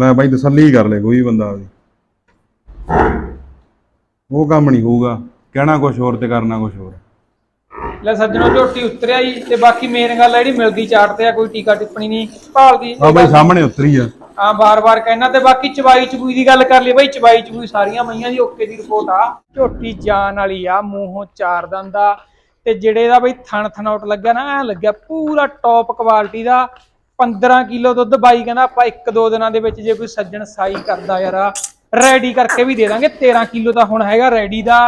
ਲੈ ਬਾਈ ਤਸੱਲੀ ਕਰ ਲੈ ਕੋਈ ਬੰਦਾ ਵੀ। ਉਹ ਕੰਮ ਨਹੀਂ ਹੋਊਗਾ ਕਹਿਣਾ ਕੁਝ ਹੋਰ ਤੇ ਕਰਨਾ ਕੁਝ ਹੋਰ। ਲੈ ਸੱਜਣੋ ਝੋਟੀ ਉਤਰਿਆ ਜੀ ਤੇ ਬਾਕੀ ਮੇਨ ਗੱਲ ਹੈ ਜਿਹੜੀ ਮਿਲਦੀ ਚਾਟ ਤੇ ਆ ਕੋਈ ਟੀਕਾ ਟਿੱਪਣੀ ਨਹੀਂ ਭਾਲਦੀ ਆ ਬਾਈ ਸਾਹਮਣੇ ਉਤਰੀ ਆ। ਆ ਬਾਰ-ਬਾਰ ਕਹਿਣਾ ਤੇ ਬਾਕੀ ਚਵਾਈ ਚਬੂਈ ਦੀ ਗੱਲ ਕਰ ਲਈ ਬਈ ਚਵਾਈ ਚਬੂਈ ਸਾਰੀਆਂ ਮਈਆਂ ਦੀ ਓਕੇ ਦੀ ਰਿਪੋਰਟ ਆ। ਝੋਟੀ ਜਾਨ ਵਾਲੀ ਆ ਮੂੰਹੋਂ ਚਾਰ ਦੰਦ ਤੇ ਜਿਹੜੇ ਦਾ ਬਈ ਥਣ ਥਣਾਉਟ ਲੱਗਿਆ ਨਾ ਐ ਲੱਗਿਆ ਪੂਰਾ ਟੌਪ ਕੁਆਲਿਟੀ ਦਾ 15 ਕਿਲੋ ਦੁੱਧ ਬਾਈ ਕਹਿੰਦਾ ਆਪਾਂ ਇੱਕ ਦੋ ਦਿਨਾਂ ਦੇ ਵਿੱਚ ਜੇ ਕੋਈ ਸੱਜਣ ਸਾਈ ਕਰਦਾ ਯਾਰ ਰੈਡੀ ਕਰਕੇ ਵੀ ਦੇ ਦਾਂਗੇ। 13 ਕਿਲੋ ਤਾਂ ਹੁਣ ਹੈਗਾ ਰੈਡੀ ਦਾ,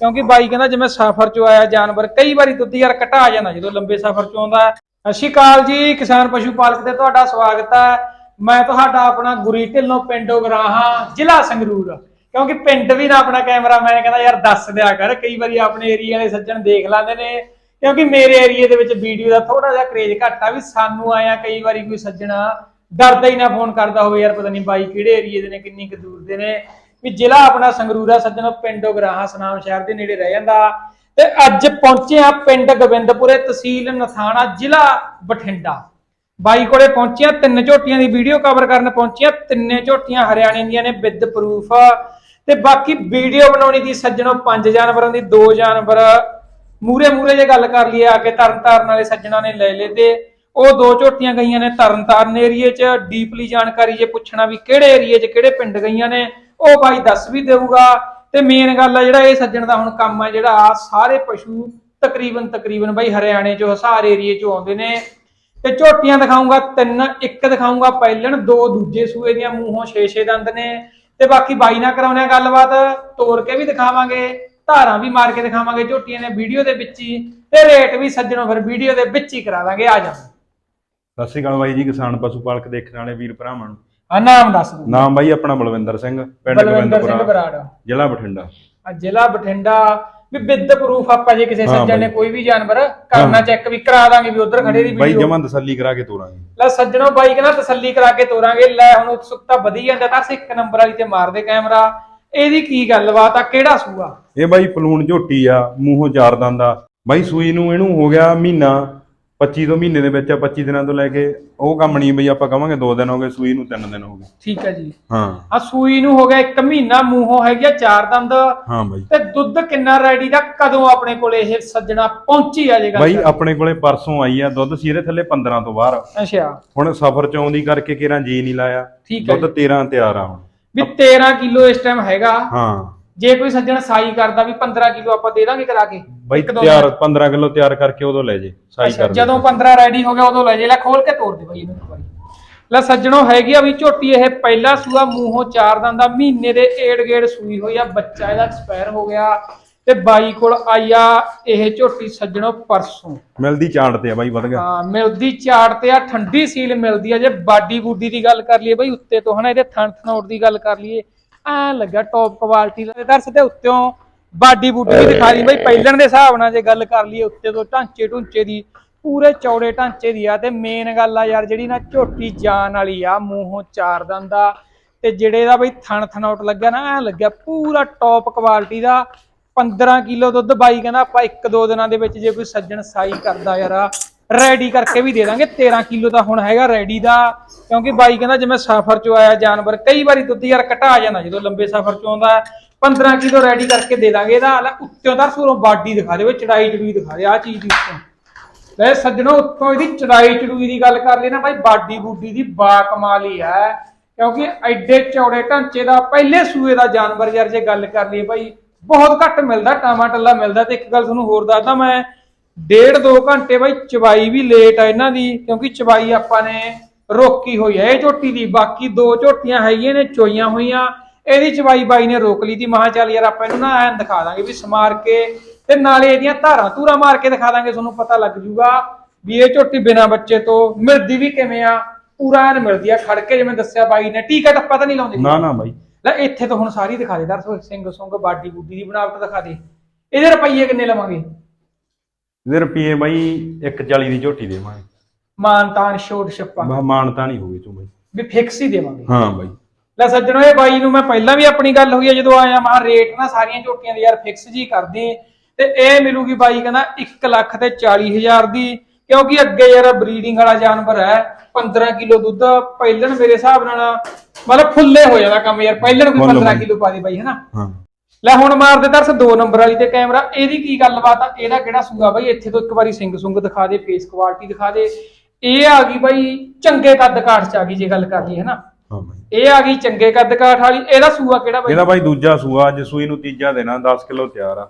ਕਿਉਂਕਿ ਬਾਈ ਕਹਿੰਦਾ ਜਿਵੇਂ ਸਫ਼ਰ ਚੋਂ ਆਇਆ ਜਾਨਵਰ, ਕਈ ਵਾਰੀ ਦੁੱਧ ਯਾਰ ਘਟਾ ਜਾਂਦਾ ਜਦੋਂ ਲੰਬੇ ਸਫ਼ਰ ਚੋਂ ਆਉਂਦਾ। ਸਤਿ ਸ਼੍ਰੀ ਅਕਾਲ ਜੀ, ਕਿਸਾਨ ਪਸ਼ੂ ਪਾਲਕ ਤੇ ਤੁਹਾਡਾ ਸਵਾਗਤ ਹੈ। ਮੈਂ ਤੁਹਾਡਾ ਆਪਣਾ ਗੁਰੀ ਢਿੱਲੋਂ ਪਿੰਡੋ ਗਰਾਹਾਂ ਜ਼ਿਲ੍ਹਾ ਸੰਗਰੂਰ। ਕਿਉਂਕਿ ਪਿੰਡ ਵੀ ਨਾ ਆਪਣਾ ਕੈਮਰਾ ਕੈਮਰਾਮੈਨ ਕਹਿੰਦਾ, ਯਾਰ ਦੱਸ ਦਿਆ ਕਰ, ਕਈ ਵਾਰੀ ਆਪਣੇ ਏਰੀਆ ਦੇ ਸੱਜਣ ਦੇਖ ਲੈਂਦੇ ਨੇ ਕਿਉਂਕਿ ਮੇਰੇ ਏਰੀਆ ਦੇ ਵਿੱਚ ਵੀਡੀਓ ਦਾ ਥੋੜਾ ਜਿਹਾ ਕਰੇਜ ਘੱਟ ਆ ਵੀ ਸਾਨੂੰ ਆਇਆ ਕਈ ਵਾਰੀ ਕੋਈ ਸੱਜਣਾ ਡਰਦਾ ਹੀ ਨਾ ਫੋਨ ਕਰਦਾ ਹੋਵੇ, ਯਾਰ ਪਤਾ ਨਹੀਂ ਬਾਈ ਕਿਹੜੇ ਏਰੀਏ ਦੇ ਨੇ, ਕਿੰਨੀ ਕੁ ਦੂਰ ਦੇ ਨੇ। ਵੀ ਜ਼ਿਲ੍ਹਾ ਆਪਣਾ ਸੰਗਰੂਰ ਆ, ਸੱਜਣੋ ਪਿੰਡੋ ਸਨਾਮ ਸ਼ਹਿਰ ਦੇ ਨੇੜੇ ਰਹਿ ਜਾਂਦਾ। ਤੇ ਅੱਜ ਪਹੁੰਚੇ ਆ ਪਿੰਡ ਗੋਬਿੰਦਪੁਰੇ ਤਹਿਸੀਲ ਨਥਾਣਾ, ਜ਼ਿਲ੍ਹਾ ਬਠਿੰਡਾ। ਬਾਈ ਕੋਲੇ ਪਹੁੰਚਿਆ ਤਿੰਨ ਝੋਟੀਆਂ ਦੀ ਵੀਡੀਓ ਕਵਰ ਕਰਨ ਪਹੁੰਚੀਆਂ ਤਿੰਨੇ ਝੋਟੀਆਂ ਹਰਿਆਣੇ ਦੀਆਂ ਨੇ ਵਿਦ ਪ੍ਰੂਫ ਤੇ ਬਾਕੀ ਵੀਡੀਓ ਬਣਾਉਣੀ ਦੀ ਸੱਜਣੋ ਪੰਜ ਜਾਨਵਰਾਂ ਦੀ, ਦੋ ਜਾਨਵਰ ਮੂਰੇ ਮੂਰੇ ਜੇ ਗੱਲ ਕਰ ਲਈਏ ਆ ਕੇ ਤਰਨ ਤਾਰਨ ਵਾਲੇ ਸੱਜਣਾ ਨੇ ਲੈ ਲਏ ਤੇ ਉਹ ਦੋ ਝੋਟੀਆਂ ਗਈਆਂ ਨੇ ਤਰਨ ਤਾਰਨ ਏਰੀਏ 'ਚ, ਡੀਪਲੀ ਜਾਣਕਾਰੀ ਜੇ ਪੁੱਛਣਾ ਵੀ ਕਿਹੜੇ ਏਰੀਏ 'ਚ, ਕਿਹੜੇ ਪਿੰਡ ਗਈਆਂ ਨੇ, ਉਹ ਭਾਈ ਦੱਸ ਵੀ ਦੇਊਗਾ। ਤੇ ਮੇਨ ਗੱਲ ਆ ਜਿਹੜਾ ਇਹ ਸੱਜਣ ਦਾ ਹੁਣ ਕੰਮ ਆ ਜਿਹੜਾ ਆ, ਸਾਰੇ ਪਸ਼ੂ ਤਕਰੀਬਨ ਤਕਰੀਬਨ ਬਾਈ ਹਰਿਆਣੇ 'ਚੋਂ, ਹਸਾਰ ਏਰੀਏ 'ਚੋਂ ਆਉਂਦੇ ਨੇ। ਤੇ ਝੋਟੀਆਂ ਦਿਖਾਉਂਗਾ ਤਿੰਨ, ਇੱਕ ਦਿਖਾਉਂਗਾ ਪਹਿਲਣ, ਦੋ ਦੂਜੇ ਸੂਏ ਦੀਆਂ ਮੂੰਹੋਂ 6-6 ਦੰਦ ਨੇ। ਤੇ ਬਾਕੀ ਬਾਈ ਨਾਲ ਕਰਾਉਣੇ ਆ ਗੱਲਬਾਤ ਤੋੜ ਕੇ ਵੀ ਦਿਖਾਵਾਂਗੇ। ਧਾਰਾਂ ਵੀ ਮਾਰ ਕੇ ਦਿਖਾਵਾਂਗੇ ਝੋਟੀਆਂ ਨੇ ਵੀਡੀਓ ਦੇ ਵਿੱਚ ਹੀ ਤੇ ਰੇਟ ਵੀ ਸੱਜਣੋ ਫਿਰ ਵੀਡੀਓ ਦੇ ਵਿੱਚ ਹੀ ਕਰਾ ਦਾਂਗੇ ਆ ਜਾ। ਸਤਿ ਸ਼੍ਰੀ ਅਕਾਲ ਬਾਈ ਜੀ ਕਿਸਾਨ ਪਸ਼ੂ ਪਾਲਕ ਦੇਖਣ ਵਾਲੇ ਵੀਰ ਭਰਾਵਾਂ ਨੂੰ। ਆ ਨਾਮ ਦੱਸ ਦੂੰ ਨਾਮ ਬਾਈ ਆਪਣਾ ਬਲਵਿੰਦਰ ਸਿੰਘ ਪਿੰਡ ਬਲਵਿੰਦਰ ਸਿੰਘ ਬਰਾੜ। ਜ਼ਿਲ੍ਹਾ ਬਠਿੰਡਾ। ਆ ਜ਼ਿਲ੍ਹਾ ਬਠਿੰਡਾ ਵੀ ਵਿਦ ਪ੍ਰੂਫ ਆਪਾਂ ਜੇ ਕਿਸੇ ਸੱਜਣ ਨੇ। ਕੋਈ ਵੀ ਜਾਨਵਰ ਕਰਨਾ ਚੈੱਕ ਵੀ ਕਰਾ ਦਾਂਗੇ ਵੀ ਉਧਰ ਖੜੇ ਦੀ ਬਾਈ ਜਮਾਂ ਤਸੱਲੀ ਕਰਾ ਕੇ ਤੋਰਾਂਗੇ। ਲੈ ਸੱਜਣੋ ਬਾਈ ਕਹਿੰਦਾ ਤਸੱਲੀ ਕਰਾ ਕੇ ਤੋਰਾਂਗੇ ਲੈ ਹੁਣ ਉਤਸੁਕਤਾ ਵਧੀ ਜਾਂਦਾ ਤਾਂ ਇੱਕ ਨੰਬਰ ਵਾਲੀ ਤੇ ਮਾਰਦੇ ਕੈਮਰਾ। ਇਹਦੀ ਕੀ ਗੱਲਬਾਤ ਆ? ਕਿਹੜਾ ਸੂਆ? ਇਹ ਬਾਈ ਪਲੂਣ ਝੋਟੀ ਆ ਮੂੰਹੋਂ ਚਾਰ ਦੰਦ ਬਾਈ ਸੂਈ ਨੂੰ ਇਹਨੂੰ ਹੋ ਗਿਆ ਮਹੀਨਾ 25 ਤੋਂ ਮਹੀਨੇ ਦੇ ਵਿੱਚ ਆ 25 ਦਿਨਾਂ ਤੋਂ ਲੈ ਕੇ ਉਹ ਕੰਮ ਨਹੀਂ ਬਈ ਆਪਾਂ ਕਵਾਂਗੇ 2 ਦਿਨ ਹੋ ਗਏ ਸੂਈ ਨੂੰ 3 ਦਿਨ ਹੋ ਗਏ। ਠੀਕ ਹੈ ਜੀ। ਹਾਂ। ਆ ਸੂਈ ਨੂੰ ਹੋ ਗਿਆ ਇੱਕ ਮਹੀਨਾ ਮੂੰਹੋਂ ਹੈਗੀ ਆ ਚਾਰ ਦੰਦ। ਹਾਂ ਬਾਈ। ਤੇ ਦੁੱਧ ਕਿੰਨਾ ਰੈਡੀ ਦਾ? ਕਦੋਂ ਆਪਣੇ ਕੋਲੇ ਇਹ ਸੱਜਣਾ ਪਹੁੰਚੀ ਆ ਜੇ ਗੱਲ ਬਾਈ? ਆਪਣੇ ਕੋਲੇ ਪਰਸੋਂ ਆਈ ਆ ਦੁੱਧ ਸੀਰੇ ਥੱਲੇ 15 ਤੋਂ ਬਾਹਰ। ਅੱਛਾ। ਹੁਣ ਸਫ਼ਰ ਚ ਆਉਂਦੀ ਕਰਕੇ ਕਿਰਾਂ ਜੀ ਨਹੀਂ ਲਾਇਆ। ਦੁੱਧ 13 ਤਿਆਰ ਆ ਹੁਣ। ਵੀ 13 ਕਿਲੋ ਇਸ ਟਾਈਮ ਹੈਗਾ। ਹਾਂ। ਜੇ ਕੋਈ ਸੱਜਣ ਸਾਈ ਕਰਦਾ ਵੀ 15 ਕਿਲੋ ਆਪਾਂ ਦੇ ਦਾਂਗੇ ਕਰਾ ਕੇ। ਬਾਈ ਇੱਕ ਦੋ ਤਿਆਰ 15 ਕਿਲੋ ਤਿਆਰ ਕਰਕੇ ਉਦੋਂ ਲੈ ਜੇ ਸਾਈ ਅੱਛਾ ਕਰ ਦੇ। ਜਦੋਂ 15 ਰੈਡੀ ਹੋ ਗਿਆ ਉਦੋਂ ਲੈ ਜੇ। ਲੈ ਖੋਲ ਕੇ ਤੋੜ ਦੇ ਬਾਈ ਇਹਨੂੰ ਇੱਕ ਵਾਰੀ। ਲੈ ਸੱਜਣੋ ਹੈਗੀ ਆ ਵੀ ਝੋਟੀ ਇਹ ਪਹਿਲਾ ਸੂਆ ਮੂੰਹੋਂ ਚਾਰ ਦੰਦ ਦਾ ਮਹੀਨੇ ਦੇ ਏੜ ਗੇੜ ਸੂਈ ਹੋਈ ਆ ਬੱਚਾ ਇਹਦਾ ਐਕਸਪਾਇਰ ਹੋ ਗਿਆ। ਤੇ ਬਾਈ ਕੋਲ ਆਈ ਆ ਇਹ ਝੋਟੀ ਸੱਜਣੋ ਪਰਸੋਂ। ਮਿਲਦੀ ਚਾਂਟ ਤੇ ਆ ਬਾਈ ਵਧ ਗਿਆ। ਹਾਂ ਮਿਲਦੀ ਚਾੜ ਤੇ ਆ ਠੰਡੀ ਸੀਲ ਮਿਲਦੀ ਆ। ਜੇ ਬਾਡੀ ਬੂਡੀ ਦੀ ਗੱਲ ਕਰ ਲਈਏ ਬਈ ਉੱਤੇ ਤੋਂ ਹਨਾ ਇਹਦੇ ਥਣ ਥਣੋਟ ਦੀ ਗੱਲ ਕਰ ਲਈਏ ਐ ਲੱਗਾ ਟੌਪ ਕੁਆਲਿਟੀ ਦਾ। ਦਰਸ ਤੇ ਉੱਤੋਂ ਬਾਡੀ ਬੂਡੀ ਵੀ ਦਿਖਾ ਰਹੀ ਬਈ ਪਹਿਲਣ ਦੇ ਹਿਸਾਬ ਨਾਲ ਜੇ ਗੱਲ ਕਰ ਲਈਏ ਉੱਤੇ ਤੋਂ ਢਾਂਚੇ ਢੁੰਚੇ ਦੀ ਪੂਰੇ ਚੌੜੇ ਢਾਂਚੇ ਦੀ ਆ। ਤੇ ਮੇਨ ਗੱਲ ਆ ਯਾਰ ਜਿਹੜੀ ਨਾ ਝੋਟੀ ਜਾਨ ਵਾਲੀ ਆ ਮੂੰਹੋਂ ਚਾਰ ਦੰਦ ਦਾ ਤੇ ਜਿਹੜੇ ਦਾ ਬਈ ਥਣ ਥਣੋਟ ਲੱਗਿਆ ਨਾ ਐ ਲੱਗਿਆ ਪੂਰਾ ਟੌਪ ਕੁਆਲਿਟੀ ਦਾ। 15 ਕਿਲੋ ਦੁੱਧ ਬਾਈ ਕਹਿੰਦਾ ਆਪਾਂ ਇੱਕ ਦੋ ਦਿਨਾਂ ਦੇ ਵਿੱਚ ਜੇ ਕੋਈ ਸੱਜਣ ਸਾਈ ਕਰਦਾ ਯਾਰ ਰੈਡੀ ਕਰਕੇ ਵੀ ਦੇ ਦਾਂਗੇ 13 ਕਿਲੋ ਦਾ ਹੁਣ ਹੈਗਾ ਰੈਡੀ ਦਾ, ਕਿਉਂਕਿ ਬਾਈ ਕਹਿੰਦਾ ਜਿਵੇਂ ਸਫ਼ਰ ਚੋਂ ਆਇਆ ਜਾਨਵਰ, ਕਈ ਵਾਰੀ ਦੁੱਧ ਯਾਰ ਘਟਾ ਜਾਂਦਾ, ਜਦੋਂ ਲੰਬੇ ਸਫ਼ਰ ਚੋਂ ਆਉਂਦਾ ਹੈ। 15 ਕਿਲੋ ਰੈਡੀ ਕਰਕੇ ਦੇ ਦਾਂਗੇ ਇਹਦਾ ਹਾਲ ਉੱਤੋਂ ਦਾ ਸੂਰੋਂ ਬਾਡੀ ਦਿਖਾ ਦੇ ਵਿੱਚ ਚੜਾਈ ਚੜੂਈ ਦਿਖਾ ਦੇ ਆ ਚੀਜ਼ ਦੀ ਉੱਤੋਂ ਲੈ ਸੱਜਣੋ, ਉੱਤੋਂ ਇਹਦੀ ਚੜਾਈ ਚੜੂਈ ਦੀ ਗੱਲ ਕਰ ਲਈ ਨਾ ਬਾਈ, ਬਾਡੀ ਬੂਡੀ ਦੀ ਬਾ ਕਮਾਲ ਹੀ ਹੈ, ਕਿਉਂਕਿ ਐਡੇ ਚੌੜੇ ਢਾਂਚੇ ਦਾ, ਪਹਿਲੇ ਸੂਏ ਦਾ ਜਾਨਵਰ ਯਾਰ ਜੇ ਗੱਲ ਕਰ ਲਈਏ ਬਾਈ ਬਹੁਤ ਘੱਟ ਮਿਲਦਾ, ਟਾਮਾ ਟੱਲਾ ਮਿਲਦਾ ਤੇ ਇੱਕ ਗੱਲ ਤੁਹਾਨੂੰ ਹੋਰ ਦੱਸਦਾ, ਮੈਂ ਡੇਢ ਦੋ ਘੰਟੇ ਬਾਈ ਚਵਾਈ ਵੀ ਲੇਟ ਆ ਇਹਨਾਂ ਦੀ, ਕਿਉਂਕਿ ਚਵਾਈ ਆਪਾਂ ਨੇ ਰੋਕੀ ਹੋਈ ਹੈ ਇਹ ਝੋਟੀ ਦੀ, ਬਾਕੀ ਦੋ ਝੋਟੀਆਂ ਹੈਗੀਆਂ ਨੇ, ਚੋਈਆਂ ਹੋਈਆਂ, ਇਹਦੀ ਚਵਾਈ ਬਾਈ ਨੇ ਰੋਕ ਲਈ ਤੀ ਮਹਾ ਚੱਲ ਯਾਰ ਆਪਾਂ ਇਹਨੂੰ ਨਾ ਐਂ ਦਿਖਾ ਦਾਂਗੇ ਵੀ ਸਮਾਰ ਕੇ ਤੇ ਨਾਲੇ ਇਹਦੀਆਂ ਧਾਰਾਂ ਧੂਰਾ ਮਾਰ ਕੇ ਦਿਖਾ ਦਾਂਗੇ, ਤੁਹਾਨੂੰ ਪਤਾ ਲੱਗ ਜੂਗਾ ਵੀ ਇਹ ਝੋਟੀ ਬਿਨਾ ਬੱਚੇ ਤੋਂ ਮਿਲਦੀ ਵੀ ਕਿਵੇਂ ਆ, ਪੂਰਾ ਐਨ ਮਿਲਦੀ ਆ, ਖੜ ਕੇ ਜਿਵੇਂ ਦੱਸਿਆ ਬਾਈ ਨੇ, ਟੀਕਾ ਟੱਪਾ ਤਾਂ ਨਹੀਂ ਲਾਉਂਦੇ। ਨਾ ਨਾ ਬਾਈ ਲੈ ਇੱਥੇ ਤਾਂ ਹੁਣ ਸਾਰੀ ਦਿਖਾ ਦੇ ਦਰਸੋ ਸਿੰਘ ਸੁੰਗ ਬਾਡੀ ਬੂਡੀ ਦੀ ਬਣਾਵਟ ਦਿਖਾ ਦੇ। ਇਹਦੇ ਰੁਪਈਏ ਕਿੰਨੇ ਲਵਾਂਗੇ? ਇਹਦੇ ਰੁਪਏ ਬਾਈ 140 ਦੀ ਝੋਟੀ ਦੇਵਾਂਗੇ। ਮਾਨਤਾਨ ਛੋਟ ਛੱਪਾ। ਬਾ ਮਾਨਤਾ ਨਹੀਂ ਹੋਵੇ ਤੂੰ ਬਾਈ। ਵੀ ਫਿਕਸ ਹੀ ਦੇਵਾਂਗੇ। ਹਾਂ ਬਾਈ। ਲੈ ਸੱਜਣੋ ਇਹ ਬਾਈ ਨੂੰ ਮੈਂ ਪਹਿਲਾਂ ਵੀ ਆਪਣੀ ਗੱਲ ਹੋਈ ਹੈ ਜਦੋਂ ਆਇਆ ਮਾ ਰੇਟ ਨਾ ਸਾਰੀਆਂ ਝੋਟੀਆਂ ਦੇ ਯਾਰ ਫਿਕਸ ਜੀ ਕਰਦੇ ਤੇ ਇਹ ਮਿਲੂਗੀ ਬਾਈ ਕਹਿੰਦਾ 1 ਲੱਖ ਤੇ 40 ਹਜ਼ਾਰ ਦੀ। ਕਿਉਂਕਿ ਅੱਗੇ ਯਾਰ ਬਰੀਡਿੰਗ ਵਾਲਾ ਜਾਨਵਰ ਹੈ 15 ਕਿਲੋ ਦੁੱਧ ਪਹਿਲਣ ਮੇਰੇ ਹਿਸਾਬ ਨਾਲ ਮਤਲਬ ਫੁੱਲੇ ਹੋ ਜਾਂਦਾ ਕੰਮ ਯਾਰ ਪਹਿਲਾਂ ਨੂੰ ਕੋਈ ਫੁੱਲ 15 ਬਾਈ। ਕਿਲੋ ਪਾ ਦੇ ਬਾਈ ਹਨਾ? ਹਾਂ। ਲੈ ਹੁਣ ਮਾਰ ਦੇ ਤਰਸ 2 ਨੰਬਰ ਵਾਲੀ ਤੇ ਕੈਮਰਾ ਇਹਦੀ ਕੀ ਗੱਲਬਾਤ ਆ? ਇਹਦਾ ਕਿਹੜਾ ਸੂਆ ਬਾਈ? ਇੱਥੇ ਤੋਂ ਇੱਕ ਵਾਰੀ ਸਿੰਗ ਸੁੰਗ ਦਿਖਾ ਦੇ ਫੇਸ ਕੁਆਲਿਟੀ ਦਿਖਾ ਦੇ। ਇਹ ਆ ਗਈ ਬਾਈ ਚੰਗੇ ਕੱਦ ਕਾਠ ਚ ਆ ਗਈ ਜੇ ਗੱਲ ਕਰੀਏ ਹਨਾ? ਹਾਂ ਬਾਈ। ਇਹ ਆ ਗਈ ਚੰਗੇ ਕੱਦ ਕਾਠ ਵਾਲੀ ਇਹਦਾ ਸੂਆ ਕਿਹੜਾ ਬਾਈ? ਇਹਦਾ ਬਾਈ ਦੂਜਾ ਸੂਆ ਅੱਜ ਸੂਈ ਨੂੰ ਤੀਜਾ ਦੇਣਾ 10 ਕਿਲੋ ਤਿਆਰ ਆ।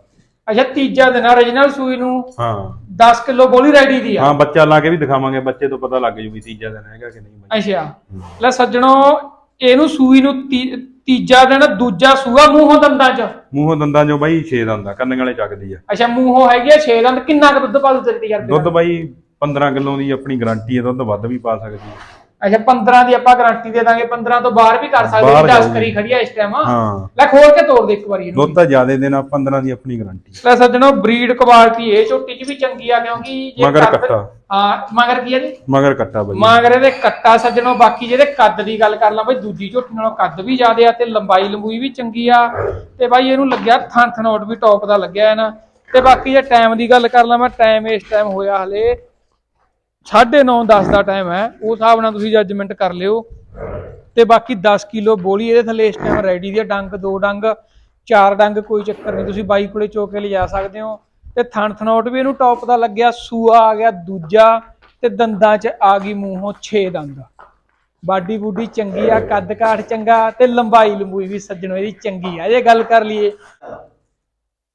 ਅੱਛਾ ਤੀਜਾ ਦਿਨ origignal ਸੂਈ ਨੂੰ ਹਾਂ। 10 ਕਿਲੋ ਬੋਲੀ ਰੈਡੀ ਦੀ ਆ। ਹਾਂ ਬੱਚਾ ਲਾ ਕੇ ਵੀ ਦਿਖਾਵਾਂਗੇ ਬੱਚੇ ਤੋਂ ਪਤਾ ਲੱਗ ਜੂ ਵੀ ਤੀਜਾ ਦਿਨ ਹੈਗਾ ਕਿ ਨਹੀਂ ਅੱਛਾ। ਲੈ ਸੱਜਣੋ ਇਹਨੂੰ ਸੂਈ ਨੂੰ ਤੀ- ਤੀਜਾ ਦਿਨ ਦੂਜਾ ਸੂਆ ਮੂੰਹੋਂ ਦੰਦਾਂ ਚ। ਮੂੰਹੋਂ ਦੰਦਾਂ ਚੋਂ ਬਾਈ 6 ਦੰਦਾਂ ਕੰਨ ਵਾਲੇ ਚੱਕਦੀ ਆ। ਅੱਛਾ ਮੂੰਹੋਂ ਹੈਗੀ ਆ 6 ਦੰਦ ਕਿੰਨਾ ਕੁ ਦੁੱਧ ਪਾ ਦੂ ਤੇਰੇ ਯਾਰ ਦੁੱਧ ਬਾਈ 15 ਕਿਲੋ ਦੀ ਆਪਣੀ ਗਾਰੰਟੀ ਹੈ ਦੁੱਧ ਵੱਧ ਵੀ ਪਾ ਸਕਦੀ ਹੈ ਅੱਛਾ 15 ਦੀ ਆਪਾਂ ਗਾਰੰਟੀ ਦੇ ਦਾਂਗੇ 15 ਤੋਂ ਬਾਹਰ ਵੀ ਕਰ ਸਕਦੇ ਬਾਹਰ 10 ਜਾਊਗੀ। ਕਰੀ ਖੜੀ ਆ ਇਸ ਟਾਈਮ ਹਾਂ। ਲੈ ਖੋਲ ਕੇ ਤੋੜ ਦੇ ਇੱਕ ਵਾਰੀ ਇਹਨੂੰ ਦੁੱਧ ਤਾਂ ਜ਼ਿਆਦੇ ਦੇਣਾ 15 ਦੀ ਆਪਣੀ ਗਾਰੰਟੀ ਲੈ ਸੱਜਣੋ ਬਰੀਡ ਕੁਆਲਿਟੀ ਇਹ ਝੋਟੀ ਚ ਵੀ ਚੰਗੀ ਆ ਕਿਉਂਕਿ ਜੇ ਮਗਰ ਕੱਟਾ। ਹਾਂ ਮਗਰ ਕੀ ਹੈ ਜੀ? ਮਗਰ ਕੱਟਾ ਬਾਈ। ਮਗਰ ਇਹਦੇ ਕੱਟਾ ਸੱਜਣੋ ਬਾਕੀ ਜਿਹਦੇ ਕੱਦ ਦੀ ਗੱਲ ਕਰ ਲਾਂ ਬਈ ਦੂਜੀ ਝੋਟੀ ਨਾਲੋਂ ਕੱਦ ਵੀ ਜ਼ਿਆਦੇ ਆ ਤੇ ਲੰਬਾਈ ਲੰਬੂਈ ਵੀ ਚੰਗੀ ਆ। ਤੇ ਬਾਈ ਇਹਨੂੰ ਲੱਗਿਆ ਥਣ ਥਨੋਟ ਵੀ ਟੌਪ ਦਾ ਲੱਗਿਆ ਹੈ ਨਾ। ਤੇ ਬਾਕੀ ਜੇ ਟਾਈਮ ਦੀ ਗੱਲ ਕਰ ਲਾਂ ਮੈਂ ਟਾਈਮ ਇਸ ਟਾਈਮ ਹੋਇਆ ਹਲੇ 9:30 10 ਦਾ ਟਾਈਮ ਹੈ। ਉਸ ਹਿਸਾਬ ਨਾਲ ਤੁਸੀਂ ਜੱਜਮੈਂਟ ਕਰ ਲਿਓ। ਤੇ ਬਾਕੀ 10 ਕਿਲੋ ਬੋਲੀ ਇਹਦੇ ਥੱਲੇ ਇਸ ਟਾਈਮ ਰੈਡੀ ਦੀ ਡੰਗ, ਦੋ ਡੰਗ, ਚਾਰ ਡੰਗ, ਕੋਈ ਚੱਕਰ ਨਹੀਂ। ਤੁਸੀਂ ਬਾਈ ਕੋਲੇ ਚੋ ਕੇ ਲਿਜਾ ਸਕਦੇ ਹੋ। ਤੇ ਥਣ ਥਨੋਟ ਵੀ ਇਹਨੂੰ ਟੌਪ ਦਾ ਲੱਗਿਆ। ਸੂਆ ਆ ਗਿਆ ਦੂਜਾ ਤੇ ਦੰਦਾਂ 'ਚ ਆ ਗਈ ਮੂੰਹੋਂ 6 ਦੰਦ ਬਾਡੀ ਬੂਡੀ ਚੰਗੀ ਆ, ਕੱਦ ਕਾਠ ਚੰਗਾ ਤੇ ਲੰਬਾਈ ਲੰਬੂਈ ਵੀ ਸੱਜਣੋ ਇਹਦੀ ਚੰਗੀ ਆ। ਜੇ ਗੱਲ ਕਰ ਲਈਏ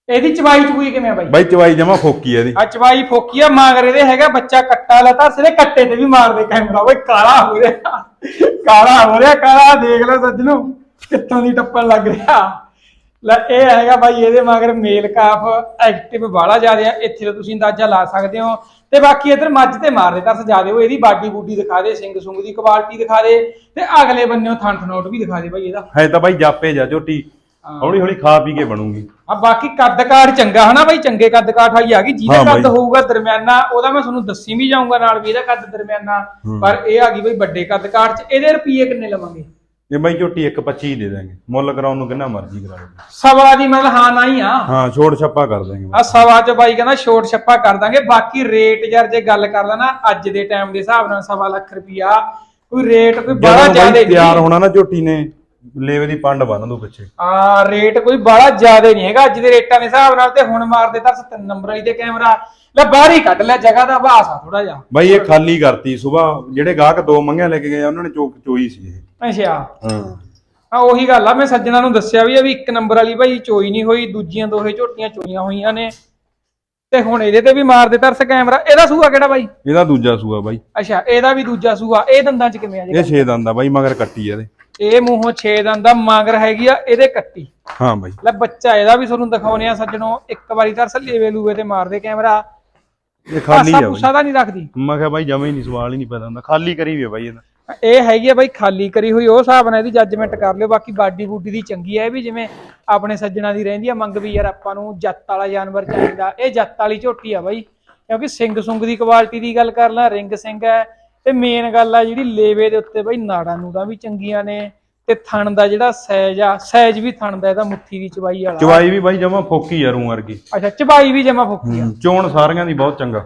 ਇਹਦੀ ਚਵਾਈ ਚੂਈ ਕਿਵੇਂ ਆ ਬਾਈ? ਬਾਈ ਚਵਾਈ ਜਮਾ ਫੋਕੀ ਹੈ ਇਹਦੀ। ਆ ਚਵਾਈ ਫੋਕੀ ਆ ਮਾਂਗਰੇ ਦੇ ਹੈਗਾ ਬੱਚਾ ਕੱਟਾ ਲਤਾ ਸਿਰੇ ਕੱਟੇ ਤੇ ਵੀ ਮਾਰਦੇ ਕੈਮਰਾ ਓਏ ਕਾਲਾ ਹੋ ਰਿਹਾ। ਕਾਲਾ ਹੋ ਰਿਹਾ ਕਾਲਾ ਦੇਖ ਲੈ ਸੱਜਣੋ ਕਿੱਥੋਂ ਦੀ ਟੱਪਣ ਲੱਗ ਰਿਹਾ। ਲੈ ਇਹ ਹੈਗਾ ਬਾਈ ਇਹਦੇ ਮਗਰ ਮੇਲ ਕਾਫ ਐਕਟਿਵ ਬਾਲਾ ਜ਼ਿਆਦਾ ਆ। ਇੱਥੇ ਤੋਂ ਤੁਸੀਂ ਅੰਦਾਜ਼ਾ ਲਾ ਸਕਦੇ ਹੋ। ਤੇ ਬਾਕੀ ਇਧਰ ਮੱਝ ਤੇ ਮਾਰਦੇ ਤਰਸ ਜ਼ਿਆਦੇ ਹੋ ਇਹਦੀ ਬਾਡੀ ਬੂਡੀ ਦਿਖਾ ਦੇ ਸਿੰਘ ਸੁੰਗ ਦੀ ਕੁਆਲਿਟੀ ਦਿਖਾ ਦੇ। ਤੇ ਅਗਲੇ ਬੰਨਿਓ ਥਣ ਥਨੋਟ ਵੀ ਦਿਖਾ ਦੇ ਬਾਈ ਇਹਦਾ। ਹੈ ਤਾਂ ਬਾਈ ਜਾਪੇ ਜਾ ਝੋਟੀ। ਹੌਲੀ ਹੌਲੀ ਖਾ ਪੀ ਕੇ ਬਣੂਗੀ। ਆ ਬਾਕੀ ਕੱਦ ਕਾਠ ਚੰਗਾ ਹਨਾ ਬਾਈ? ਚੰਗੇ ਕੱਦ ਕਾਠ ਆਈ ਆ ਗਈ। ਜਿਹਦਾ ਹਾਂ ਕੱਦ। ਹੋਊਗਾ ਦਰਮਿਆਨਾ ਉਹਦਾ ਮੈਂ ਤੁਹਾਨੂੰ ਦੱਸੀ ਵੀ ਜਾਊਂਗਾ ਨਾਲ ਵੀ ਇਹਦਾ ਕੱਦ ਦਰਮਿਆਨਾ। ਪਰ ਇਹ ਆ ਗਈ ਬਈ ਵੱਡੇ ਕੱਦ ਕਾਠ ਚ। ਇਹਦੇ ਰੁਪਏ ਕਿੰਨੇ ਲਵਾਂਗੇ? ਇਹ ਬਾਈ ਝੋਟੀ 125 ਦੇ ਦਾਂਗੇ ਮੁੱਲ ਕਰਾਉਣ ਨੂੰ ਕਿੰਨਾ ਮਰਜ਼ੀ ਕਰਾ ਲਓ। ਸਵਾ ਦੀ ਮਤਲਬ ਹਾਂ ਨਾ ਹੀ ਆ। ਹਾਂ ਛੋੜ ਛੱਪਾ ਕਰ ਦਾਂਗੇ ਆ ਸਵਾ ਚ ਬਾਈ ਕਹਿੰਦਾ ਛੋਟ ਛੱਪਾ ਕਰ ਦਾਂਗੇ। ਬਾਕੀ ਰੇਟ ਯਾਰ ਜੇ ਗੱਲ ਕਰ ਲੈਣਾ ਅੱਜ ਦੇ ਟਾਈਮ ਦੇ ਹਿਸਾਬ ਨਾਲ ਸਵਾ ਲੱਖ ਰੁਪਿਆ ਕੋਈ ਰੇਟ ਕੋਈ ਬੜਾ ਜਦੋਂ ਜ਼ਿਆਦਾ ਤਿਆਰ ਹੋਣਾ ਨਾ ਝੋਟੀ ਨੇ ਲੇਵੇ ਦੀ ਪੰਡ ਬੰਨ ਦੋ ਪਿੱਛੇ। ਆ ਰੇਟ ਕੋਈ ਬੜਾ ਜ਼ਿਆਦਾ ਨਹੀਂ ਹੈਗਾ। ਅੱਜ ਦੇ ਰੇਟਾਂ ਦੇ ਹਿਸਾਬ ਨਾਲ ਤੇ ਹੁਣ ਮਾਰਦੇ ਤਾਂ 7 ਨੰਬਰ ਵਾਲੀ ਤੇ ਕੈਮਰਾ। ਲੈ ਬਾਹਰ ਹੀ ਕੱਢ ਲਿਆ ਜਗ੍ਹਾ ਦਾ ਆਭਾਸ ਆ ਥੋੜਾ ਜਿਹਾ। ਬਾਈ ਇਹ ਖਾਲੀ ਕਰਤੀ। ਸਵੇਰ ਜਿਹੜੇ ਗਾਹਕ ਦੋ ਮੰਗਿਆ ਲੈ ਕੇ ਗਏ ਉਹਨਾਂ ਨੇ ਚੋਕ ਚੋਈ ਸੀ ਇਹ। ਅੱਛਾ। ਹਾਂ। ਆ ਉਹੀ ਗੱਲ ਆ ਮੈਂ ਸੱਜਣਾ ਨੂੰ ਦੱਸਿਆ ਵੀ ਆ ਵੀ ਇੱਕ ਨੰਬਰ ਵਾਲੀ ਭਾਈ ਚੋਈ ਨਹੀਂ ਹੋਈ ਦੂਜੀਆਂ ਦੋਹੇ ਝੋਟੀਆਂ ਚੋਈਆਂ ਹੋਈਆਂ ਨੇ। ਤੇ ਹੁਣ ਇਹਦੇ ਤੇ ਵੀ ਮਾਰ ਦੇ ਤਰਸ ਕੈਮਰਾ। ਇਹਦਾ ਸੂਆ ਕਿਹੜਾ ਬਾਈ? ਇਹਦਾ ਦੂਜਾ ਸੂਆ ਬਾਈ। ਅੱਛਾ ਇਹਦਾ ਵੀ ਦੂਜਾ ਸੂਆ। ਇਹ ਦੰਦਾਂ ਚ ਕਿਵੇਂ ਆ ਜੀ ਇਹ 6 ਦੰਦ ਆ ਬਾਈ ਮਗਰ ਕੱਟੀ ਆ ਇਹਦੇ। ਇਹ ਮੂੰਹੋਂ 6 ਦੰਦ ਦਾ ਮਾਂਗਰ ਹੈਗੀ ਆ ਇਹਦੇ ਕੱਟੀ। ਹਾਂ ਬਾਈ। ਲੈ ਬੱਚਾ ਇਹਦਾ ਵੀ ਤੁਹਾਨੂੰ ਦਿਖਾਉਨੇ ਆ ਸੱਜਣੋ ਇੱਕ ਵਾਰੀ ਤਰਸ ਲੇਵੇ ਲੂਵੇ ਤੇ ਮਾਰ ਦੇ ਕੈਮਰਾ। ਇਹ ਖਾਲੀ ਆ ਬਾਈ। ਦਾ ਨਹੀਂ ਰੱਖਦੀ। ਮੈਂ ਕਿਹਾ ਬਾਈ ਜਮਾ ਹੀ ਨਹੀਂ ਸਵਾਲ ਹੀ ਨਹੀਂ ਪੈਦਾ ਹੁੰਦਾ। ਖਾਲੀ ਕਰੀ ਵੀ ਆ ਬਾਈ ਇਹਦਾ। ਇਹ ਹੈਗੀ ਆ ਬਾਈ ਖਾਲੀ ਕਰੀ ਹੋਈ ਉਹ ਹਿਸਾਬ ਨਾਲ ਇਹਦੀ ਜੱਜਮੈਂਟ ਕਰ ਲਿਓ। ਬਾਕੀ ਬਾਡੀ ਬੂਡੀ ਦੀ ਚੰਗੀ ਹੈ ਇਹ ਵੀ ਜਿਵੇਂ ਆਪਣੇ ਸੱਜਣਾ ਦੀ ਰਹਿੰਦੀ ਆ ਮੰਗ ਵੀ ਯਾਰ ਆਪਾਂ ਨੂੰ ਜੱਤ ਵਾਲਾ ਜਾਨਵਰ ਚਾਹੀਦਾ। ਇਹ ਜੱਤ ਵਾਲੀ ਝੋਟੀ ਆ ਬਾਈ। ਕਿਉਂਕਿ ਸਿੰਘ ਸੁੰਗ ਦੀ ਕੁਆਲਿਟੀ ਦੀ ਗੱਲ ਕਰ ਲਾਂ ਰਿੰਗ ਸਿੰਘ ਹੈ ਤੇ ਮੇਨ ਗੱਲ ਆ ਜਿਹੜੀ ਲੇਵੇ ਦੇ ਉੱਤੇ ਬਾਈ ਨਾੜਾਂ ਨੂੜਾਂ ਵੀ ਚੰਗੀਆਂ ਨੇ ਤੇ ਥਣ ਦਾ ਜਿਹੜਾ ਸਾਈਜ਼ ਆ ਸਾਈਜ਼ ਵੀ ਥਣ ਦਾ ਇਹਦਾ ਮੁੱਠੀ ਦੀ ਚਵਾਈ ਵਾਲਾ। ਚਵਾਈ ਵੀ ਬਾਈ ਜਮਾ ਫੋਕੀ ਆ ਰੂ ਵਰਗੀ। ਅੱਛਾ ਚਵਾਈ ਵੀ ਜਮਾ ਫੁੱਕੀ ਆ। ਚੋਣ ਸਾਰੀਆਂ ਦੀ ਬਹੁਤ ਚੰਗਾ।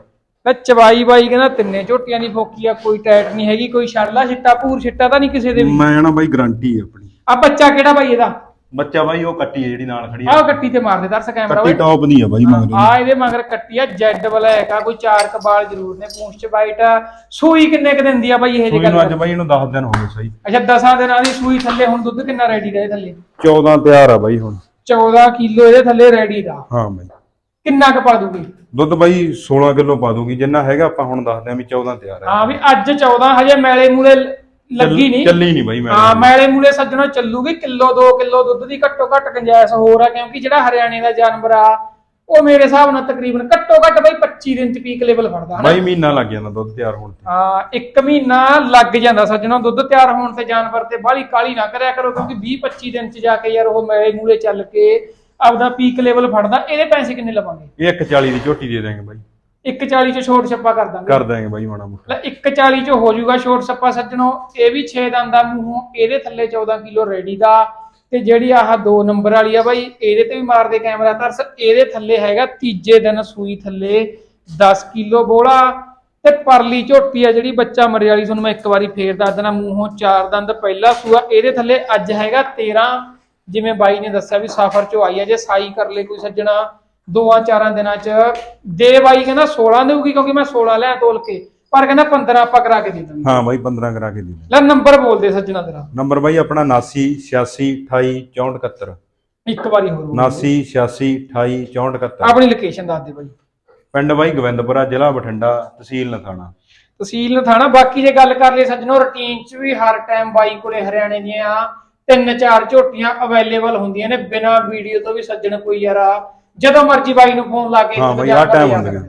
ਤੇ ਚਵਾਈ ਬਾਈ ਕਹਿੰਦਾ ਤਿੰਨੇ ਝੋਟੀਆਂ ਦੀ ਫੋਕੀ ਆ ਕੋਈ ਟਾਈਟ ਨਹੀਂ ਹੈਗੀ ਕੋਈ ਛੜਲਾ ਛਿੱਟਾ ਭੂਰ ਛਿੱਟਾ ਤਾਂ ਨਹੀਂ ਕਿਸੇ ਦੇ ਵੀ। ਮੈਂ ਨਾ ਬਾਈ ਗਾਰੰਟੀ ਆ ਆਪਣੀ। ਆ ਬੱਚਾ ਕਿਹੜਾ ਬਾਈ ਇਹਦਾ? ਬੱਚਾ ਬਾਈ ਉਹ ਕੱਟੀ ਆ ਜਿਹੜੀ ਨਾਲ ਖੜੀ ਆ। ਆਹ ਕੱਟੀ ਤੇ ਮਾਰ ਦੇ ਦਰਸ ਕੈਮਰਾ ਕੱਟੀ ਓਏ ਟੌਪ ਦੀ ਆ ਬਾਈ ਮਗਰ ਆ ਇਹਦੇ ਮਗਰ ਕੱਟੀ ਆ ਜੈਡ ਬਲੈਕ ਆ ਕੋਈ ਚਾਰ ਕਬਾਲ ਜ਼ਰੂਰ ਨੇ ਪੂੰਛ ਚ ਵਾਈਟ ਆ। ਸੂਈ ਕਿੰਨੇ ਕ ਦਿੰਦੀ ਆ ਬਾਈ ਇਹ ਜੀ ਸੂਈ ਨੂੰ ਅੱਜ ਗੱਲ ਬਾਈ ਇਹਨੂੰ 10 ਦਿਨ ਹੋ ਗਏ ਸਹੀ। ਅੱਛਾ 10 ਦਿਨਾਂ ਦੀ ਸੂਈ ਥੱਲੇ ਹੁਣ ਦੁੱਧ ਕਿੰਨਾ ਰੈਡੀ ਦਾ ਇਹ ਥੱਲੇ? 14 ਤਿਆਰ ਆ ਬਾਈ ਹੁਣ। 14 ਕਿਲੋ ਇਹਦੇ ਥੱਲੇ ਰੈਡੀ ਦਾ। ਹਾਂ ਬਾਈ। ਕਿੰਨਾ ਕ ਪਾ ਦੂਗੀ? ਦੁੱਧ ਬਾਈ 16 ਕਿਲੋ ਪਾ ਦੂਗੀ ਜਿੰਨਾ ਹੈਗਾ ਆਪਾਂ ਹੁਣ ਦੱਸਦੇ ਆਂ ਵੀ 14 ਤਿਆਰ ਹੈ ਹਾਂ ਵੀ ਅੱਜ 14 ਹਜੇ ਮੈਲੇ ਮੂਲੇ ਲੱਗੀ ਨਹੀਂ ਚੱਲੀ ਨਹੀਂ ਬਾਈ ਮੈਂ ਹਾਂ ਮੈਲੇ ਮੂਲੇ ਸੱਜਣੋ ਚੱਲੂਗੀ ਕਿਲੋ 2 ਕਿਲੋ ਦੁੱਧ ਦੀ ਘੱਟੋ ਘੱਟ ਗੁੰਜਾਇਸ਼ ਹੋਰ ਆ ਕਿਉਂਕਿ ਜਿਹੜਾ ਹਰਿਆਣੇ ਦਾ ਜਾਨਵਰ ਆ ਉਹ ਮੇਰੇ ਹਿਸਾਬ ਨਾਲ ਤਕਰੀਬਨ ਘੱਟੋ ਘੱਟ ਬਈ 25 ਦਿਨ ਚ ਪੀਕ ਲੈਵਲ ਫੜਦਾ ਬਾਈ ਮਹੀਨਾ ਲੱਗ ਜਾਂਦਾ ਦੁੱਧ ਤਿਆਰ ਹੋਣ ਤੇ। ਹਾਂ ਇੱਕ ਮਹੀਨਾ ਲੱਗ ਜਾਂਦਾ ਸੱਜਣੋ ਦੁੱਧ ਤਿਆਰ ਹੋਣ ਤੇ ਜਾਨਵਰ ਤੇ ਬਾਹਲੀ ਕਾਲੀ ਨਾ ਕਰਿਆ ਕਰੋ ਕਿਉਂਕਿ 20 25 ਦਿਨ ਚ ਜਾ ਕੇ ਯਾਰ ਉਹ ਮੈਲੇ ਮੂਲੇ ਚੱਲ ਕੇ ਆਪਦਾ ਪੀਕ ਲੈਵਲ ਫੜਦਾ ਇਹਦੇ ਪੈਸੇ ਕਿੰਨੇ ਲਵਾਂਗੇ? ਇਹ 140 ਦੀ ਝੋਟੀ ਦੇ ਦੇਾਂਗੇ ਬਾਈ। 140 ਚ ਛੋਟ ਛੱਪਾ ਕਰ ਦਾਂਗੇ। ਕਰ ਦਾਂਗੇ ਬਾਈ ਮਾੜਾ ਮੋਟਾ। ਲੈ 140 ਚ ਹੋ ਜਾਊਗਾ ਛੋਟ ਛੱਪਾ ਸੱਜਣੋ। ਇਹ ਵੀ 6 ਦੰਦਾਂ ਮੂੰਹੋਂ ਇਹਦੇ ਥੱਲੇ 14 ਕਿਲੋ ਰੈਡੀ ਦਾ। ਤੇ ਜਿਹੜੀ ਆਹ 2 ਨੰਬਰ ਵਾਲੀ ਆ ਬਾਈ ਇਹਦੇ ਤੇ ਵੀ ਮਾਰਦੇ ਕੈਮਰਾ ਤਰਸ। ਇਹਦੇ ਥੱਲੇ ਹੈਗਾ ਤੀਜੇ ਦਿਨ ਸੂਈ ਥੱਲੇ 10 ਕਿਲੋ ਬੋਲਾ। ਤੇ ਪਰਲੀ ਝੋਟੀ ਆ ਜਿਹੜੀ ਬੱਚਾ ਮਰੇ ਵਾਲੀ ਤੁਹਾਨੂੰ ਮੈਂ ਇੱਕ ਵਾਰੀ ਫੇਰ ਦੱਸ ਦੇਣਾ ਮੂੰਹੋਂ ਚਾਰ ਦੰਦ ਪਹਿਲਾ ਸੂਆ। ਇਹਦੇ ਥੱਲੇ ਅੱਜ ਹੈਗਾ 13 ਜਿਵੇਂ ਬਾਈ ਨੇ ਦੱਸਿਆ ਵੀ ਸਫਰ ਚੋਂ ਆਈ ਹੈ ਜੇ ਸਾਈ ਕਰ ਲੇ ਕੋਈ ਸੱਜਣਾ। ਦੋਆਂ ਚਾਰਾਂ ਦਿਨਾਂ ਚ ਦੇ ਬਾਈ ਕਹਿੰਦਾ 16 ਦੇਊਗੀ ਕਿਉਂਕਿ ਮੈਂ 16 ਲਿਆ ਤੋਲ ਕੇ ਪਰ ਕਹਿੰਦਾ 15 ਆਪਾਂ ਕਰਾ ਕੇ ਦੇ ਦਾਂਗੇ। ਹਾਂ ਬਾਈ 15 ਕਰਾ ਕੇ ਦੇ ਲੈ ਨੰਬਰ ਬੋਲ ਦੇ ਸੱਜਣਾ ਤੇਰਾ। ਨੰਬਰ ਬਾਈ ਆਪਣਾ 79 86 28 64 71 ਇੱਕ ਵਾਰੀ ਹੋਰ ਬੋਲ। 79 86 28 64 71 ਆਪਣੀ ਲੋਕੇਸ਼ਨ ਦੱਸ ਦੇ ਬਾਈ। ਪਿੰਡ ਬਾਈ ਗੋਬਿੰਦਪੁਰਾ ਜ਼ਿਲ੍ਹਾ ਬਠਿੰਡਾ ਤਹਿਸੀਲ ਨਥਾਣਾ। ਤਹਿਸੀਲ ਨਥਾਣਾ ਬਾਕੀ ਜੇ ਗੱਲ ਕਰ ਲਈ ਸੱਜਣੋ ਰੁਟੀਨ ਚ ਵੀ ਹਰ ਟਾਈਮ ਬਾਈ ਕੋਲੇ ਹਰਿਆਣੇ ਦੀਆਂ ਤਿੰਨ ਚਾਰ ਝੋਟੀਆਂ ਅਵੇਲੇਬਲ ਹੁੰਦੀਆਂ ਨੇ ਬਿਨਾ ਵੀਡੀਓ ਤੋਂ ਵੀ ਸੱਜਣ ਕੋਈ ਯਾਰ ਜਦੋਂ ਮਰਜ਼ੀ ਬਾਈ ਨੂੰ ਫੋਨ ਲਾ ਕੇ ਹਾਂ ਬਾਈ, ਆਹ time ਹੁੰਦੀਆਂ।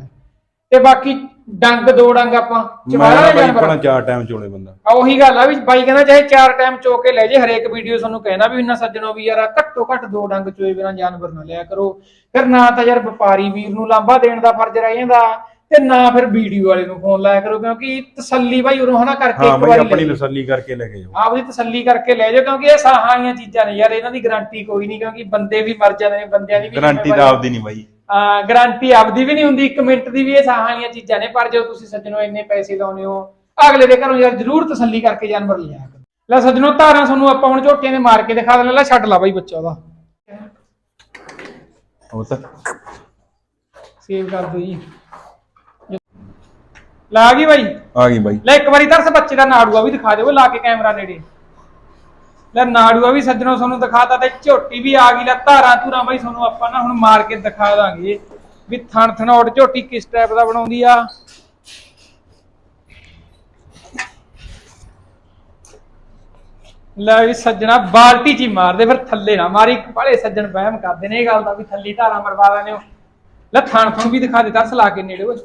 ਤੇ ਬਾਕੀ ਡੰਗ ਦੋ ਡੰਗ ਆਪਾਂ ਚਵਾਲਾ ਬਾਈ ਜਾਨਵਰ। ਆਪਣਾ ਚਾਰ ਟਾਈਮ ਚੋਲੇ ਬੰਦਾ। ਆ ਉਹੀ ਗੱਲ ਆ ਵੀ ਬਾਈ ਕਹਿੰਦਾ ਚਾਹੇ ਚਾਰ ਟਾਈਮ ਚੋ ਕੇ ਲੈ ਜੇ ਹਰੇਕ ਵੀਡੀਓ ਤੁਹਾਨੂੰ ਕਹਿਣਾ ਵੀ ਇੰਨਾ ਸੱਜਣੋ ਵੀ ਯਾਰ ਘੱਟੋ ਘੱਟ ਦੋ ਡੰਗ ਚੋਏ ਬਿਨਾਂ ਜਾਨਵਰ ਨਾ ਲਿਆ ਕਰੋ। ਫਿਰ ਨਾ ਤਾਂ ਯਾਰ ਵਪਾਰੀ ਵੀਰ ਨੂੰ ਲਾਂਭਾ ਦੇਣ ਦਾ ਫਰਜ਼ ਰਹਿ ਜਾਂਦਾ। ਤੇ ਨਾ ਫਿਰ ਵੀਡੀਓ ਵਾਲੇ ਨੂੰ ਫੋਨ ਲਾਇਆ ਕਰੋ ਕਿਉਂਕਿ ਤਸੱਲੀ ਬਾਈ ਉਰੋਂ ਹਨਾ ਕਰਕੇ ਹਾਂ ਇੱਕ ਬਾਈ ਵਾਰੀ ਆਪਣੀ ਲੈ ਤਸੱਲੀ ਕਰਕੇ ਲੈ ਕੇ ਜਾਓ। ਆਪਦੀ ਤਸੱਲੀ ਕਰਕੇ ਲੈ ਜਾਓ ਕਿਉਂਕਿ ਇਹ ਸਾਹਾਈਆਂ ਚੀਜ਼ਾਂ ਨੇ ਯਾਰ ਇਹਨਾਂ ਦੀ ਗਾਰੰਟੀ ਕੋਈ ਨਹੀਂ ਕਿਉਂਕਿ ਬੰਦੇ ਵੀ ਮਰ ਜਾਂਦੇ ਨੇ ਬੰਦਿਆਂ ਦੀ ਵੀ ਗਾਰੰਟੀ ਤਾਂ ਆਪਦੀ ਨਹੀਂ ਬਾਈ। ਆ ਗਾਰੰਟੀ ਆਪਦੀ ਵੀ ਨਹੀਂ ਹੁੰਦੀ ਇੱਕ ਮਿੰਟ ਦੀ ਵੀ ਇਹ ਸਾਹਾਈਆਂ ਚੀਜ਼ਾਂ ਨੇ ਪਰ ਜਦੋਂ ਤੁਸੀਂ ਸੱਜਣੋ ਇੰਨੇ ਪੈਸੇ ਲਾਉਨੇ ਹੋ ਅਗਲੇ ਦੇ ਘਰੋਂ ਯਾਰ ਜ਼ਰੂਰ ਤਸੱਲੀ ਕਰਕੇ ਜਾਨਵਰ ਲਿਆ ਕਰੋ। ਲੈ ਸੱਜਣੋ ਧਾਰਾਂ ਤੁਹਾਨੂੰ ਆਪਾਂ ਹੁਣ ਝੋਟੀਆਂ ਦੇ ਮਾਰ ਕੇ ਦਿਖਾ ਦੇਣਾ ਲੈ ਛੱਡ ਲਾ ਬਾਈ ਬੱਚਾ ਉਹਦਾ। ਉਹ ਤਾਂ ਸੇਵ ਕਰ ਦਿਓ ਜੀ। ਲਾ ਗਈ ਬਾਈ? ਆ ਗਈ ਬਾਈ। ਲੈ ਇੱਕ ਵਾਰੀ ਤਰਸ ਬੱਚੇ ਦਾ ਨਾੜੂਆ ਵੀ ਦਿਖਾ ਦਿਓ ਲਾ ਕੇ ਕੈਮਰਾ ਨੇੜੇ। ਲੈ ਨਾੜੂਆ ਵੀ ਸੱਜਣੋ ਤੁਹਾਨੂੰ ਦਿਖਾਤਾ ਤੇ ਝੋਟੀ ਵੀ ਆ ਗਈ ਲੈ ਧਾਰਾਂ ਧੂਰਾਂ ਬਾਈ ਤੁਹਾਨੂੰ ਆਪਾਂ ਨਾ ਹੁਣ ਮਾਰ ਕੇ ਦਿਖਾ ਦਾਂਗੇ ਵੀ ਥਣ ਥਣੋਟ ਝੋਟੀ ਕਿਸ ਟਾਈਪ ਦਾ ਬਣਾਉਂਦੀ ਆ। ਲੈ ਵੀ ਸੱਜਣਾ ਬਾਲਟੀ ਚ ਹੀ ਮਾਰਦੇ ਫਿਰ ਥੱਲੇ ਨਾ ਮਾਰੀ ਬਾਲੇ ਸੱਜਣ ਵਹਿਮ ਕਰਦੇ ਨੇ ਇਹ ਗੱਲ ਦਾ ਵੀ ਥੱਲੀ ਧਾਰਾਂ ਮਰਵਾ ਦਿੰਦੇ ਹੋ। ਲੈ ਥਣ ਥਣ ਵੀ ਦਿਖਾ ਦੇ ਤਰਸ ਲਾ ਕੇ ਨੇੜੇ ਓਏ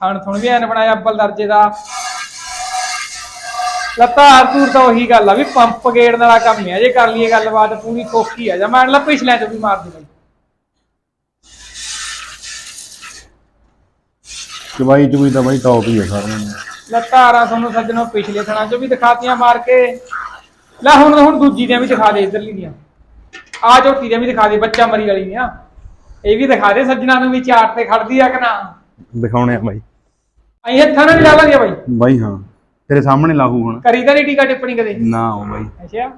ਥਣ ਥਣ ਵੀ ਐਨ ਬਣਾਇਆ ਅੱਬਲ ਦਰਜੇ ਦਾ। ਲੱਤਾਂ ਤੂਰ ਤਾਂ ਉਹੀ ਗੱਲ ਆ ਵੀ ਪੰਪ ਗੇੜਨ ਵਾਲਾ ਕੰਮ ਹੈ ਜੇ ਕਰ ਲਈਏ ਗੱਲਬਾਤ ਪੂਰੀ ਕੋਕੀ ਆ। ਜਾ ਮੈਂ ਲਾ ਪਿਛਲੇ ਚੋਂ ਵੀ ਮਾਰ ਦੇ ਬਾਈ। ਚਵਾਈ ਚੁਈ ਤਾਂ ਬਾਈ ਟੌਪ ਹੀ ਆ ਸਾਰਿਆਂ ਨੂੰ ਲੱਤਾਰਾਂ ਤੁਹਾਨੂੰ ਸੱਜਣੋ ਪਿਛਲੇ ਥਣਾ ਚੋਂ ਵੀ ਦਿਖਾਤੀਆਂ ਮਾਰ ਕੇ। ਲੈ ਹੁਣ ਹੁਣ ਦੂਜੀ ਦੀਆਂ ਵੀ ਦਿਖਾ ਦੇ ਇਧਰਲੀ ਦੀਆਂ। ਆ ਝੋਟੀ ਦੀਆਂ ਵੀ ਦਿਖਾ ਦੇ ਬੱਚਾ ਮਰੀ ਵਾਲੀ ਦੀਆਂ। ਇਹ ਵੀ ਦਿਖਾ ਦੇ ਸੱਜਣਾ ਨੂੰ ਵੀ ਚਾਟ ਤੇ ਖੜਦੀ ਆ ਕਿ ਨਾ। ਦਿਖਾਉਣੇ ਆ ਬਾਈ। ਅਸੀਂ ਹੱਥਾਂ ਨਾਲ ਲਾ ਲਾਂਗੇ ਬਾਈ। ਬਾਈ ਹਾਂ। ਤੇਰੇ ਸਾਹਮਣੇ ਲਾਹੂ ਹੁਣ। ਕਰੀ ਤਾਂ ਨਹੀਂ ਟੀਕਾ ਟਿੱਪਣੀ ਕਦੇ। ਨਾ ਉਹ ਬਾਈ। ਅੱਛਾ।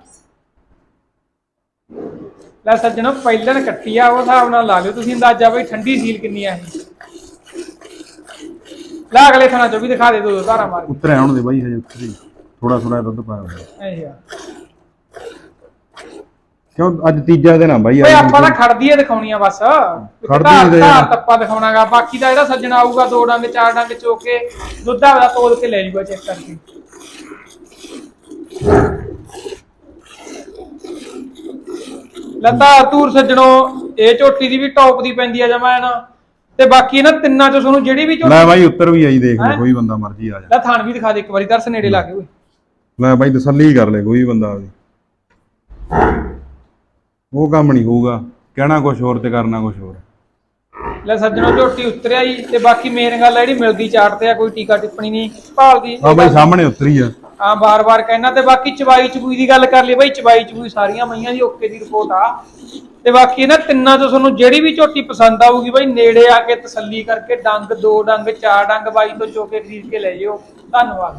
ਲੈ ਸੱਜਣੋ ਪਹਿਲਣ ਕੱਟੀ ਆ ਉਹ ਹਿਸਾਬ ਨਾਲ ਲਾ ਲਿਓ। ਤੁਸੀਂ ਅੰਦਾਜ਼ਾ ਬਈ ਠੰਡੀ ਸੀਲ ਕਿੰਨੀ ਆ ਇਹ। ਲੈ ਅਗਲੇ ਥਾਣਾ ਚੋਂ ਵੀ ਦਿਖਾ ਦੇ ਦੋ ਧਾਰਾ ਮਾਰ ਉੱਤਰ ਆਉਣ ਦੇ ਬਾਈ ਹਜੇ ਉੱਤਰ ਹੀ ਥੋੜਾ ਥੋੜਾ ਦੁੱਧ ਪਾਇਆ ਹੋਇਆ ਅੱਛਾ। ਕਿਉਂ ਅੱਜ ਤੀਜਾ ਦਿਨ ਆ ਬਾਈ ਓਏ ਆਪਾਂ ਤਾਂ ਖੜਦੀ ਏ ਦਿਖਾਉਣੀ ਆ ਬਸ। ਖੜਦੀ ਦੇ ਧਾਰ ਤੱਪਾ ਦਿਖਾਉਣਾਗਾ ਬਾਕੀ ਦਾ ਜਿਹੜਾ ਸੱਜਣਾ ਆਊਗਾ ਦੋ ਡੰਗ ਚਾਰ ਡੰਗ ਚੋਕ ਕੇ ਦੁੱਧਾ ਦਾ ਤੋਲ ਕੇ ਲੈ ਜੂਗਾ ਚੈੱਕ ਕਰਕੇ। ਲਤਾ ਤੂਰ ਸੱਜਣੋ ਇਹ ਝੋਟੀ ਦੀ ਵੀ ਟੌਪ ਦੀ ਪੈਂਦੀ ਆ ਜਮਾ ਨਾ ਤੇ ਬਾਕੀ ਇਹਨਾਂ ਤਿੰਨਾਂ ਚੋਂ ਤੁਹਾਨੂੰ ਜਿਹੜੀ ਵੀ ਝੋਟੀ ਲੈ ਬਾਈ ਉੱਤਰ ਵੀ ਆਈ ਦੇਖ ਲੈ? ਕੋਈ ਬੰਦਾ ਮਰਜ਼ੀ ਆ ਜਾ ਲੈ ਥਾਣ ਵੀ ਦਿਖਾ ਦੇ ਇੱਕ ਵਾਰੀ ਦਰਸ ਨੇੜੇ ਲਾ ਕੇ ਓਏ। ਲੈ ਬਾਈ ਤਸੱਲੀ ਕਰ ਲੈ ਕੋਈ ਬੰਦਾ ਆਵੇ ਉਹ ਕੰਮ ਨਹੀਂ ਹੋਊਗਾ ਕਹਿਣਾ ਕੁਝ ਹੋਰ ਤੇ ਕਰਨਾ ਕੁਝ ਹੋਰ। ਲੈ ਸੱਜਣੋ ਝੋਟੀ ਉਤਰਿਆ ਹੀ ਤੇ ਬਾਕੀ ਮੇਨ ਗੱਲ ਜਿਹੜੀ ਮਿਲਦੀ ਚਾਟ ਤੇ ਆ ਕੋਈ ਟੀਕਾ ਟਿੱਪਣੀ ਨਹੀਂ ਭਾਲਦੀ ਆ ਬਾਈ ਸਾਹਮਣੇ ਉਤਰੀ ਆ। ਆ ਬਾਰ-ਬਾਰ ਕਹਿਣਾ ਤੇ ਬਾਕੀ ਚਵਾਈ ਚਬੂਈ ਦੀ ਗੱਲ ਕਰ ਲਈ ਬਈ ਚਵਾਈ ਚਬੂਈ ਸਾਰੀਆਂ ਮਈਆਂ ਦੀ ਓਕੇ ਦੀ ਰਿਪੋਰਟ ਆ। ਤੇ ਬਾਕੀ ਇਹਨਾਂ ਤਿੰਨਾਂ ਚੋਂ ਤੁਹਾਨੂੰ ਜਿਹੜੀ ਵੀ ਝੋਟੀ ਪਸੰਦ ਆਊਗੀ ਬਈ ਨੇੜੇ ਆ ਕੇ ਤਸੱਲੀ ਕਰਕੇ ਡੰਗ ਦੋ ਡੰਗ ਚਾਰ ਡੰਗ ਬਾਈ ਤੋਂ ਚੋ ਕੇ ਖਰੀਦ ਕੇ ਲੈ ਜਿਓ। ਧੰਨਵਾਦ।